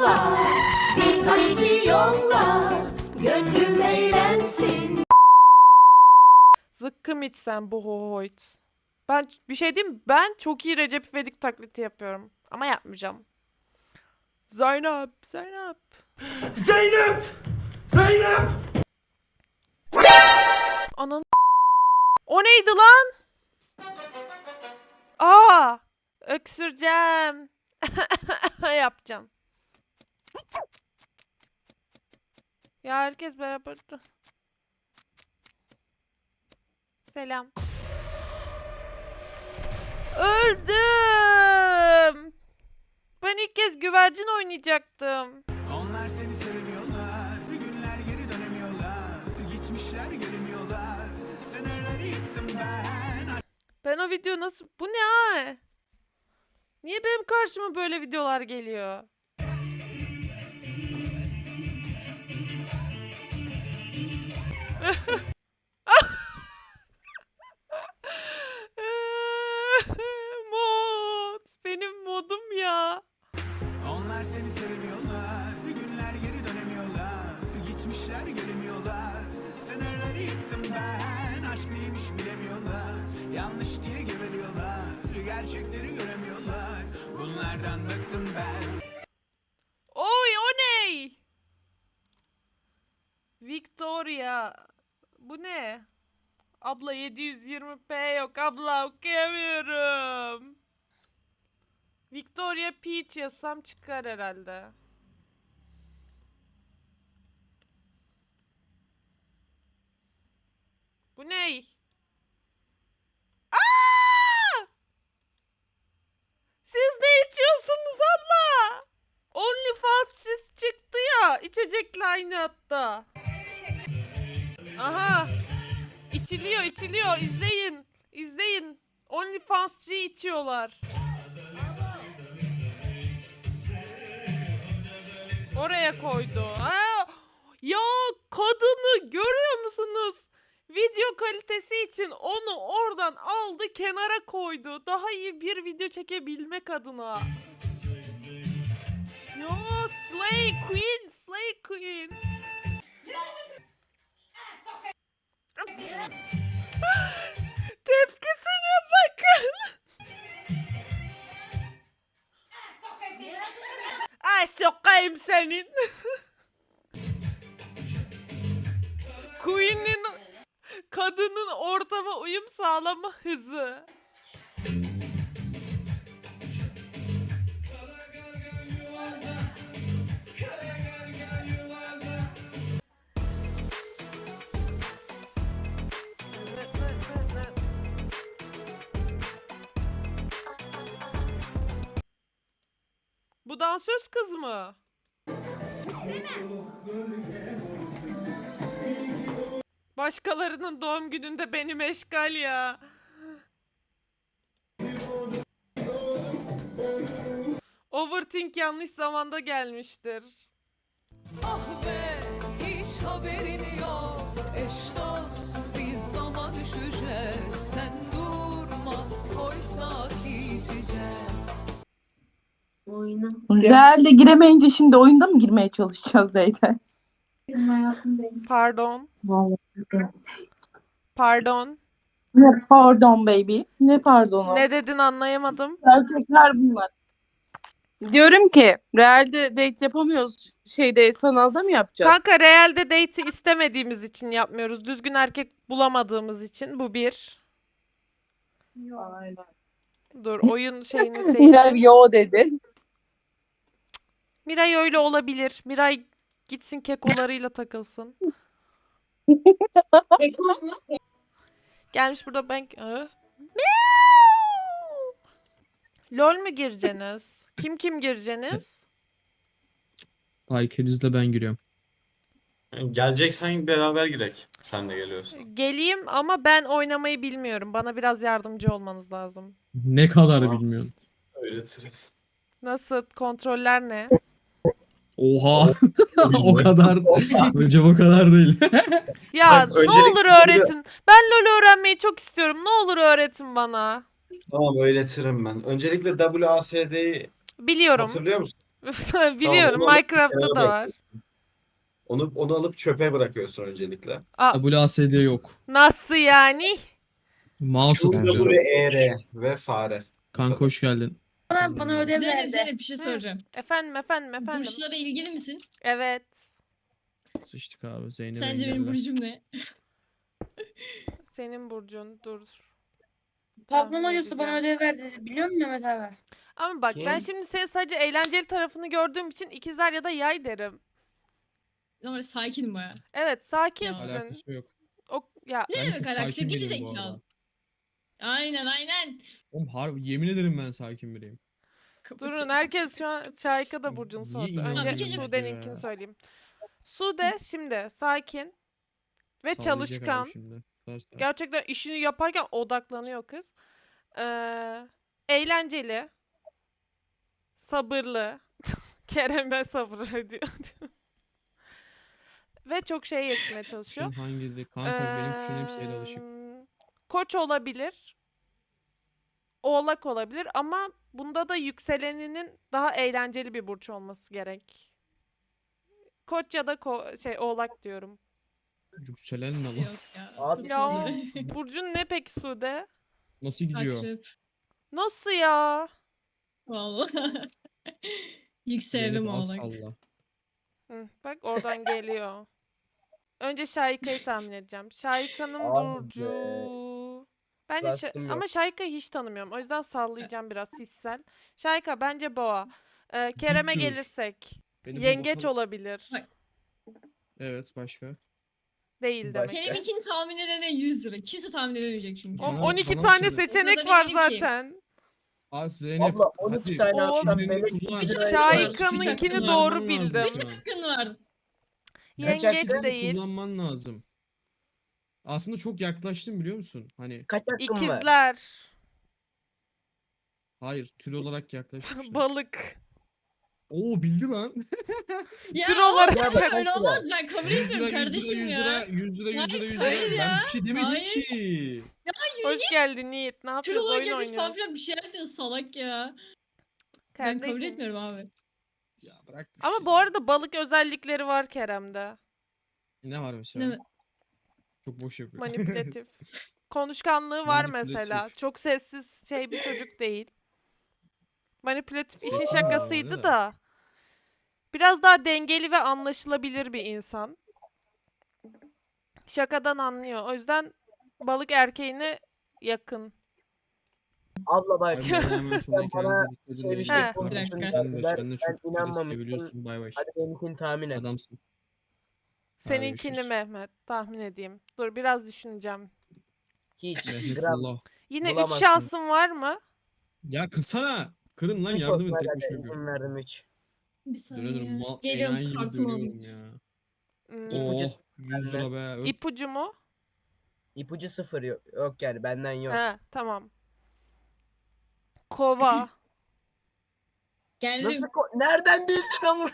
yolla, bir taksi yolla, gönlüm eğlensin. Zıkkım içsem bu hohoyt. Ben bir şey diyeyim mi? Ben çok iyi Recep İvedik taklidi yapıyorum. Ama yapmayacağım. Zeynep, Zeynep. Zeynep! Zeynep! Anan O neydi lan? Aa! Öksüreceğim. Yapacağım. Ya herkes beraber. Selam. Öldüm. Ben ilk kez güvercin oynayacaktım. Onlar seni sevmiyorlar Bir günler geri dönemiyorlar Gitmişler gelemiyorlar Sınırları yıktım ben Ben o video nasıl... Bu ne ha? Niye benim karşıma böyle videolar geliyor? Mod. Benim modum ya. Onlar seni sevmiyorlar. Bir günler geri dönemiyorlar. Gitmişler gelemiyorlar. Sınırları yıktım ben. Aşk neymiş bilemiyorlar. Yanlış diye geveliyorlar Gerçekleri göremiyorlar. Bunlardan bıktım ben Oy o ne? Victoria. Bu ne? Abla 720p yok. Abla okuyamıyorum. Victoria Peach yazsam çıkar herhalde. Bu ne? Aa! Siz ne içiyorsunuz abla? OnlyFans çıktı ya. İçecekle aynı hatta. Aha. İçiliyor içiliyor. İzleyin. İzleyin. OnlyFans'cı içiyorlar. Oraya koydu. Ha, ya kadını görüyor musunuz? Video kalitesi için onu oradan aldı kenara koydu. Daha iyi bir video çekebilmek adına. Ya Slay Queen, Slay Queen. Tepkisine bakın. Ay sokayım senin. Queen'in kadının ortama uyum sağlama hızı. Dansöz kız mı? Başkalarının doğum gününde beni meşgal ya. Overthink yanlış zamanda gelmiştir. Ah be hiç haberin Realde giremeyince şimdi oyunda mı girmeye çalışacağız? Benim hayatımdayım. Pardon. Vallahi. Pardon. Ne pardon baby? Ne pardonu? Ne dedin anlayamadım. Erkekler bunlar. Diyorum ki realde date yapamıyoruz. Şeyde sanalda mı yapacağız? Kanka realde date'i istemediğimiz için yapmıyoruz. Düzgün erkek bulamadığımız için bu bir. Aynen. Dur oyun şeyini Miray değiştir. yo dedi. Miray öyle olabilir. Miray gitsin kekolarıyla takılsın. Gelmiş burada ben... Miau! LOL mü gireceksiniz? Kim kim gireceksiniz? Aykeriz'le ben giriyorum. Geleceksen beraber girek. Sen de geliyorsun. Geleyim ama ben oynamayı bilmiyorum. Bana biraz yardımcı olmanız lazım. Ne kadar Tamam. bilmiyorum. Öğretiriz. Nasıl? Kontroller ne? Oha. o kadar. Hocam o kadar değil. Ya Bak, ne olur öğretin. Ben LoL öğrenmeyi çok istiyorum. Ne olur öğretin bana. Tamam öğretirim ben. Öncelikle WASD'yi Biliyorum. hatırlıyor musun? Biliyorum onu Minecraft'ta da var. Onu onu alıp çöpe bırakıyorsun öncelikle. WASD yok. Nasıl yani? Mouse atıyor. bu ve ER ve fare. Kanka hoş geldin. Bana, bana ödev Zeynep verdi. Zeynep bir şey soracağım. Efendim efendim efendim. Burçlara ilgili misin? Evet. Sıçtık abi Zeynep Sence benim burcum ne? Senin burcun dur. Tahmin hocası bana ödev verdi. Biliyor musun Mehmet abi? Ama bak ben Kim? şimdi senin sadece eğlenceli tarafını gördüğüm için ikizler ya da yay derim. Normal sakinim baya. Evet sakinsin. Alakası yok. O, ya Ne Ben demek çok alakası? sakin Geri biriyim bu zekalı. Aynen aynen. Oğlum harbi yemin ederim ben sakin biriyim. durun herkes şu an Şahika da burcunu Niye sordu. Önce ya? Sude'ninkini söyleyeyim. Sude şimdi sakin ve Sallayacak abi çalışkan. şimdi. Gerçekten işini yaparken odaklanıyor kız. Ee, eğlenceli. Sabırlı. Kerem ben sabır ediyor. Ve çok şey yetmeye çalışıyor. Kuşun hangi Kanka benim kuşun hepsi el alışık. Koç olabilir. Oğlak olabilir ama bunda da yükseleninin daha eğlenceli bir burç olması gerek. Koç ya da ko- şey oğlak diyorum. Yükselen ne lan? Yok ya. Abi Ya burcun ne peki Sude? Nasıl gidiyor? Akrep. Nasıl ya? Vallahi. Al oğlak. salla. Hı, bak oradan geliyor. Önce Şahika'yı tahmin edeceğim. Şahika'nın Ah burcu. Bence Şa- yok. ama Şahika'yı hiç tanımıyorum. O yüzden sallayacağım biraz hissel. Şahika bence boğa. Ee, Kerem'e Dur. gelirsek. Benim bu Yengeç bakalım- olabilir. Evet başka. Değil demek. ki. Kerem'inkini tahmin edene 100 lira. Kimse tahmin edemeyecek çünkü. O- Bana- 12 bana tane seçenek var ki. zaten. Abi Zeynep. Abla, 12 hadi tane melek kullan. Var, üç Şahika'nınkini hakkın doğru kullanman lazım bildim. şu an. Hakkın var. Kaç Yengeç değil. Kullanman lazım. Aslında çok yaklaştın biliyor musun? Hani Kaç hakkım var? İkizler. hayır tür olarak an. Balık. Oo bildi lan. Ya Tür olarak oğlum, bak, öyle olmaz. Ben kabul 100 etmiyorum lira, 100 kardeşim lira, 100 ya. lira, 100 lira, 100 lira, Hayır, 100 hayır lira. ya. Ben bir şey demedim Hayır. ki. Hoş geldin Yiğit. Ne Tür yapıyorsun? olarak Oyun yapmış falan filan bir şeyler diyor salak ya. Ben kabul Kardeşim. etmiyorum abi. Ya bırak bir Ama şey bu ya. arada balık özellikleri var Kerem'de. Ne var mesela? Ne? Çok boş yapıyor. Manipülatif. Konuşkanlığı var mesela. Çok sessiz şey bir çocuk değil. Manipülatif işin Sessiz şakasıydı da. Biraz daha dengeli ve anlaşılabilir bir insan. Şakadan anlıyor. O yüzden balık erkeğine yakın. Abla bak. Sen bana kendinize dikkat edin. şey bir şey bakın. konuştun, Sen de, ben- sen de ben çok riske inanmamıştım. biliyorsun. Bay bay. Hadi benimkini tahmin et. Adamsın. Seninkini görüşürüz. Mehmet. Tahmin edeyim. Dur biraz düşüneceğim. Hiç. Gram. Allah. Yine üç Bulamazsın. şansın var mı? Ya kırsana. Kırın lan yardım edin tek başıma yapıyorum. izin verdim hiç. Bir Döne saniye. mal Geliyorum enayi gibi kartımı dönüyorum alayım. ya. Hmm, İpucu Oh 100 lira be. Öp. İpucu mu? İpucu sıfır yok, yok yani benden yok. He, tamam. Kova. Geldim. Nasıl ko- Nereden bildin ama?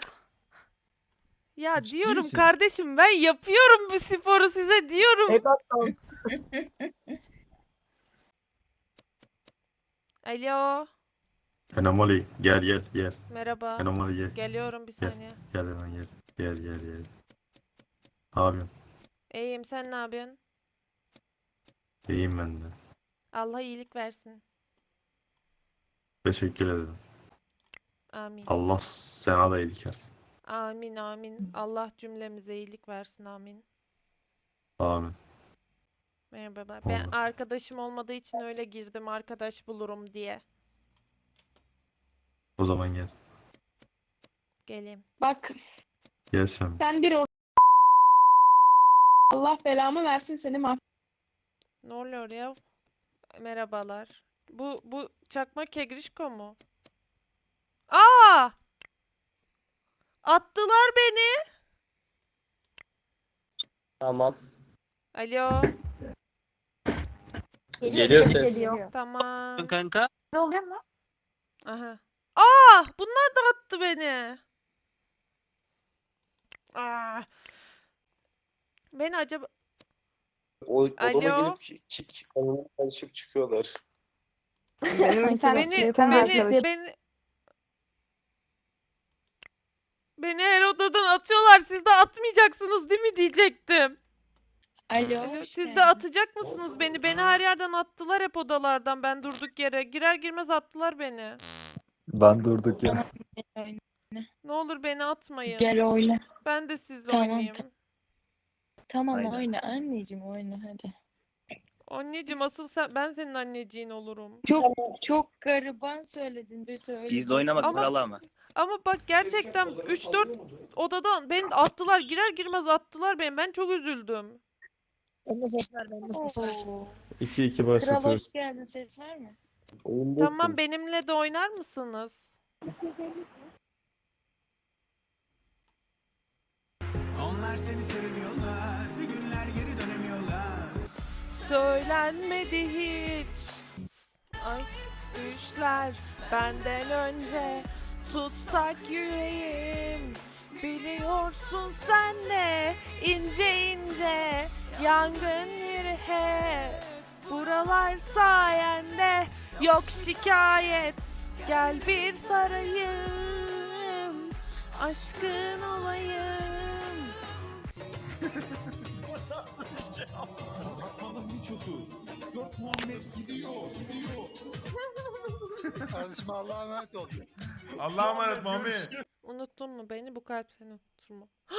Ya Ciddi diyorum misin? kardeşim ben yapıyorum bu sporu size diyorum. Tek atlam. Alo. Enomali gel gel gel. Merhaba. Enomali gel. Geliyorum bir Gel. saniye. Gel hemen gel. Gel gel gel. Ne yapıyorsun? İyiyim sen ne yapıyorsun? İyiyim ben de. Allah iyilik versin. Teşekkür ederim. Amin. Allah sana da iyilik versin. Amin amin. Allah cümlemize iyilik versin amin. Amin. Merhaba. Ben Oldu. arkadaşım olmadığı için öyle girdim arkadaş bulurum diye. O zaman gel. Geleyim. Bak Gel sen. sen bir or- Allah belamı versin seni mah. Ne oluyor ya? Merhabalar. Bu bu çakma kegrişko mu? Aa! Attılar beni. Tamam. Alo. Geliyor ses. Tamam. Kanka. Ne oluyor mu? Aha. Aa! Bunlar da attı beni. Aa. Beni acaba O odama Alo? girip kick kanalına karışıp çıkıyorlar. Benim beni beni beni Beni her odadan atıyorlar. Siz de atmayacaksınız değil mi diyecektim. Alo. Siz de atacak mısınız beni? Beni her yerden attılar hep odalardan. Ben durduk yere. Girer girmez attılar beni. Ben durduk ya. Ne olur beni atmayın. Gel oyna. Ben de sizle Tamam, oynayayım. tamam. Tamam Aynen. oyna anneciğim oyna hadi. Anneciğim asıl sen ben senin anneciğin olurum. Çok çok gariban söyledin bir söyle. Bizle oynamak Ama- kral ama. Ama bak gerçekten 3-4 odadan beni attılar. Girer girmez attılar beni. Ben çok üzüldüm. Bende ses var bende ses var. 2-2 Kral başlatıyoruz. hoş geldin ses var mı? Tamam benimle de oynar mısınız? Onlar seni sevmiyorlar Söylenmedi hiç. Ay düşler benden önce tutsak yüreğim. Biliyorsun sen de ince ince yangın hep. Buralar sayende yok şikayet. Gel bir sarayım. Aşkın olayım. Kardeşim Allah'a emanet ol. Allah'a emanet Mami Unuttun mu beni? Bu kalp seni unutur mu?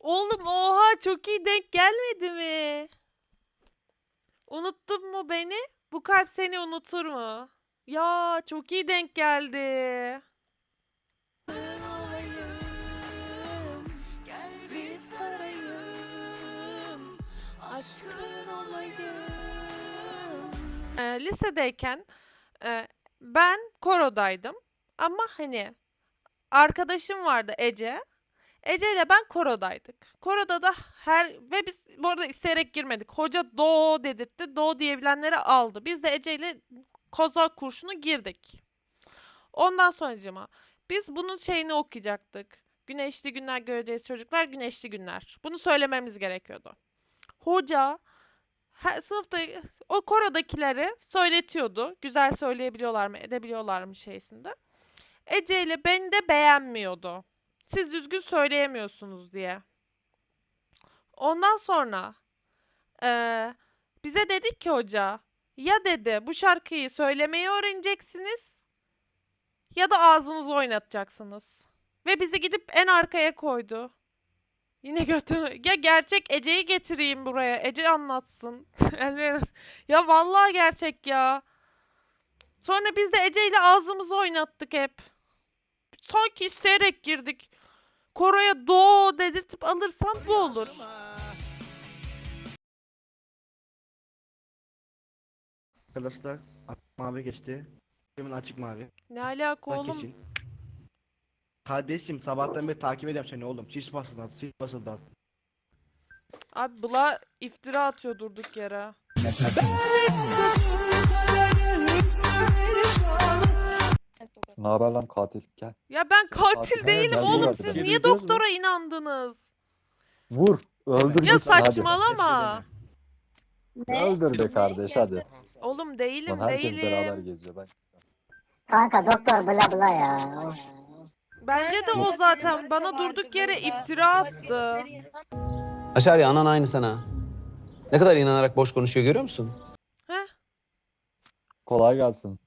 Oğlum oha çok iyi denk gelmedi mi? Unuttun mu beni? Bu kalp seni unutur mu? Ya çok iyi denk geldi. Ee, lisedeyken e, ben korodaydım ama hani arkadaşım vardı Ece. Ece ile ben korodaydık. Koroda da her ve biz bu arada isteyerek girmedik. Hoca do dedirtti. Do diyebilenleri aldı. Biz de Ece ile kozak kurşunu girdik. Ondan sonracıma biz bunun şeyini okuyacaktık. Güneşli günler göreceğiz çocuklar, güneşli günler. Bunu söylememiz gerekiyordu. Hoca her sınıfta o korodakileri söyletiyordu. Güzel söyleyebiliyorlar mı, edebiliyorlar mı şeysinde. Ece ile beni de beğenmiyordu. Siz düzgün söyleyemiyorsunuz diye. Ondan sonra eee, bize dedik ki hoca ya dedi bu şarkıyı söylemeyi öğreneceksiniz ya da ağzınızı oynatacaksınız. Ve bizi gidip en arkaya koydu. Yine götü. Ya gerçek Ece'yi getireyim buraya. Ece anlatsın. ya vallahi gerçek ya. Sonra biz de Ece ile ağzımızı oynattık hep. Sanki isteyerek girdik. Koro'ya do dedirtip alırsan bu olur. Arkadaşlar mavi geçti. Kimin açık mavi. Ne alaka oğlum? geçin. Kardeşim sabahtan beri takip ediyorum seni oğlum. Sis basıldan, sis basıldan. Abi bula iftira atıyor durduk yere. Ne haber lan katil? Gel. Ya ben katil Katil- değilim He, oğlum. Siz niye duydunuz mu? doktora inandınız? Vur. Öldür Ya gitsin hadi. saçmalama. Öldür be kardeş hadi. Oğlum değilim Lan herkes beraber değilim. geziyor. Ben Kanka doktor bla bla ya. Bence de o zaten bana durduk yere iftira attı. Aşağıya anan aynı sana. Ne kadar inanarak boş konuşuyor görüyor musun? Heh, kolay gelsin.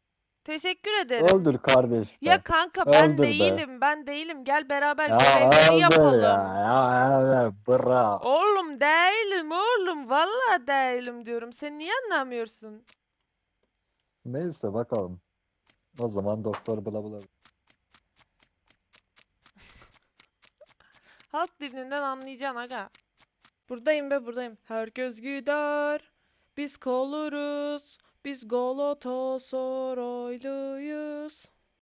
teşekkür ederim. Öldür kardeş. be. Ya kanka ben Öldür be. değilim, ben değilim. Gel beraber ya görevleri yapalım. ya. Ya öldür. Bra. Oğlum değilim oğlum. Vallahi değilim diyorum. Sen niye anlamıyorsun? Neyse bakalım. O zaman doktor bla bla. Halk dilinden anlayacaksın aga. Buradayım be buradayım. Herkes gider. Biz kalırız. Biz Galatasaraylıyız.